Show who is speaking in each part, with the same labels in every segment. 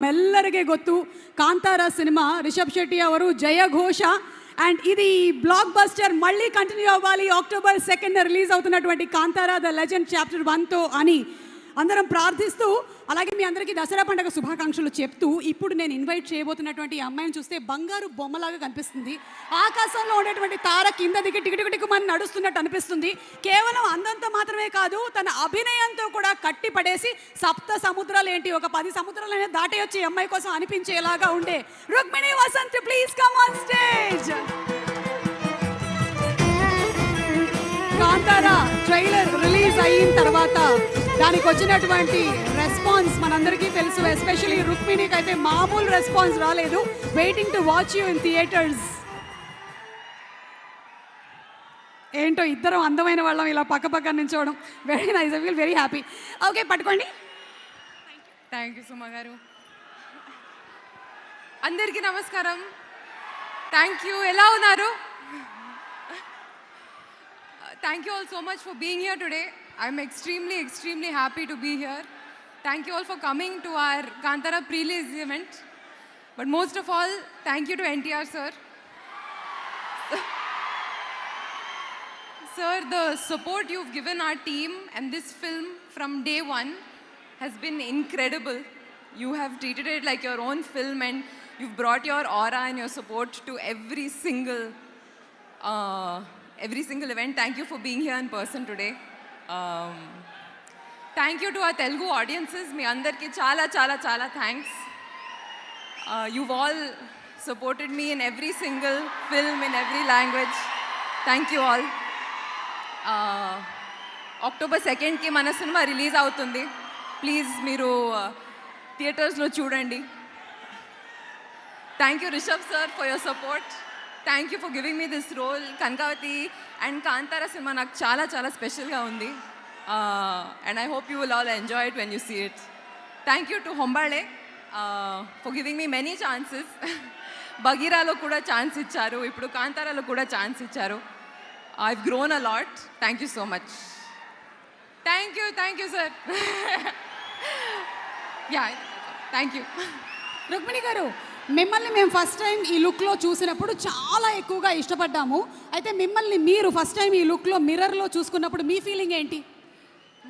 Speaker 1: ಎಲ್ಲರಿಗೆ ಗೊತ್ತು ಕಾಂತಾರ ಸಿನಿಮಾ ರಿಷಬ್ ಶೆಟ್ಟಿ ಅವರು ಜಯ ಘೋಷ అండ్ ఇది బ్లాక్ బస్టర్ మళ్ళీ కంటిన్యూ అవ్వాలి అక్టోబర్ సెకండ్ రిలీజ్ అవుతున్నటువంటి కాంతారా ద లెజెండ్ చాప్టర్ వన్తో అని అందరం ప్రార్థిస్తూ అలాగే మీ అందరికీ దసరా పండుగ శుభాకాంక్షలు చెప్తూ ఇప్పుడు నేను ఇన్వైట్ చేయబోతున్నటువంటి అమ్మాయిని చూస్తే బంగారు బొమ్మలాగా కనిపిస్తుంది. ఆకాశంలో ఉండేటువంటి తార కింద దిగి టికి మన నడుస్తున్నట్టు అనిపిస్తుంది. కేవలం అందంతో మాత్రమే కాదు తన అభినయంతో కూడా కట్టి పడేసి సప్త సముద్రాలు ఏంటి ఒక పది సముద్రాలైనా దాటేయొచ్చి ఈ అమ్మాయి కోసం అనిపించేలాగా ఉండే. Rukmini Vasanth please come on stage Kantara trailer release అయిన తర్వాత దానికి వచ్చినటువంటి రెస్పాన్స్ మనందరికీ తెలుసు ఎస్పెషల్లీ రుక్మిణికి అయితే మామూలు రెస్పాన్స్ రాలేదు. Waiting to watch you in theatres ఏంటో ఇద్దరం అందమైన వాళ్ళం ఇలా పక్క పక్క నించోవడం very nice I feel very happy okay పట్టుకోండి.
Speaker 2: థ్యాంక్ యూ సుమ గారు. అందరికీ నమస్కారం. థ్యాంక్ యూ ఎలా ఉన్నారు? thank you all so much for being here today. I'm extremely, extremely happy to be here. Thank you all for coming to our Kantara Prelease event. But most of all, thank you to NTR, sir. sir, the support you've given our team and this film from day one has been incredible. You have treated it like your own film and you've brought your aura and your support to every single uh, every single event thank you for being here in person today. Thank you to ఆ Telugu audiences మీ అందరికీ చాలా చాలా చాలా thanks you all supported me in every single film in every language thank you all October సెకండ్కి మన cinema release అవుతుంది please మీరు థియేటర్స్లో చూడండి thank you Rishab sir for your support thank you for giving me this role. Kanakavathi and Kantara cinema నాకు చాలా చాలా స్పెషల్గా ఉంది. And I hope you will all enjoy it when you see it thank you to Hombale for giving me many chances బగీరాలో కూడా chance ఇచ్చారు. ఇప్పుడు కాంతారాలో కూడా ఛాన్స్ ఇచ్చారు. I grown a lot thank you so much thank you thank you sir yeah thank you
Speaker 1: Rukmini గారు మిమ్మల్ని మేము first time ఈ లుక్లో చూసినప్పుడు చాలా ఎక్కువగా ఇష్టపడ్డాము. అయితే మిమ్మల్ని మీరు ఫస్ట్ టైం ఈ లుక్లో మిర్రర్లో చూసుకున్నప్పుడు మీ ఫీలింగ్ ఏంటి?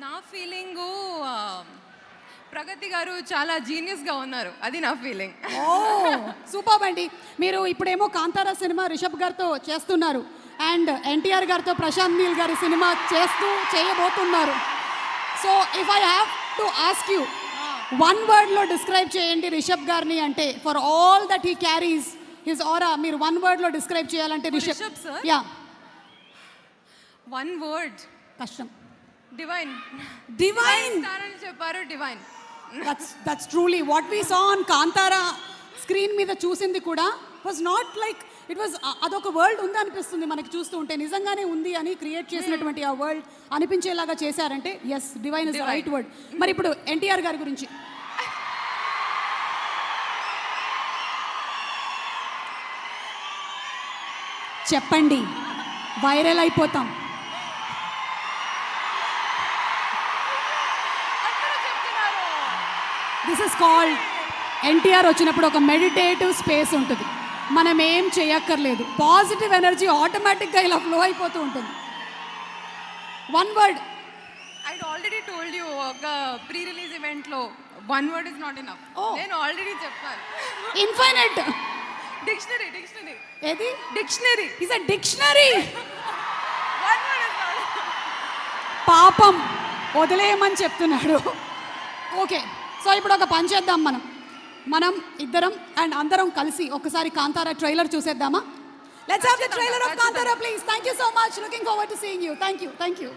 Speaker 2: నా ఫీలింగు ప్రగతి గారు చాలా జీనియస్గా ఉన్నారు. అది నా ఫీలింగ్
Speaker 1: ఓ సూపర్ అండి. మీరు ఇప్పుడేమో కాంతారా సినిమా రిషబ్ గారితో చేస్తున్నారు. అండ్ ఎన్టీఆర్ గారితో ప్రశాంత్ నీల్ గారి సినిమా చేస్తూ చేయబోతున్నారు. So if I have to ask you one వర్డ్లో describe చేయండి రిషబ్ గారిని అంటే for all that he carries his aura మీరు వన్ వర్డ్లో డిస్క్రైబ్ చేయాలంటే రిషబ్? యా
Speaker 2: వన్ వర్డ్
Speaker 1: కష్టం.
Speaker 2: డివైన్
Speaker 1: డివైన్
Speaker 2: చెప్పారు divine
Speaker 1: that's that's truly what we saw on Kantara screen మీద చూసింది కూడా. Was not like it was అదొక వరల్డ్ ఉంది అనిపిస్తుంది మనకి చూస్తూ ఉంటే. నిజంగానే ఉంది అని క్రియేట్ చేసినటువంటి ఆ వరల్డ్ అనిపించేలాగా చేశారంటే yes divine is right word మరి ఇప్పుడు ఎన్టీఆర్ గారి గురించి. చెప్పండి వైరల్ అయిపోతాం. దిస్ ఇస్ కాల్డ్ ఎన్టీఆర్ వచ్చినప్పుడు ఒక మెడిటేటివ్ స్పేస్ ఉంటుంది. మనం ఏం చేయక్కర్లేదు. పాజిటివ్ ఎనర్జీ ఆటోమేటిక్గా ఇలా ఫ్లో అయిపోతూ ఉంటుంది. One word
Speaker 2: I already told you ఒక ప్రీ రిలీజ్ ఈవెంట్లో one word is not enough
Speaker 1: Oh.
Speaker 2: నేను ఆల్రెడీ చెప్పాను.
Speaker 1: ఇన్ఫైనైట్
Speaker 2: డిక్షనరీ డిక్షనరీ
Speaker 1: ఏది?
Speaker 2: డిక్షనరీ
Speaker 1: ఇస్ అ డిక్షనరీ పాపం. వదిలేయమని చెప్తున్నాడు. ఓకే సో ఇప్పుడు ఒక పని చేద్దాం మనం. మనం ఇద్దరం అండ్ అందరం కలిసి ఒకసారి కాంతారా ట్రైలర్ చూసేద్దామా? Let's have the trailer of Kantara please thank you so much looking forward to seeing you thank you thank you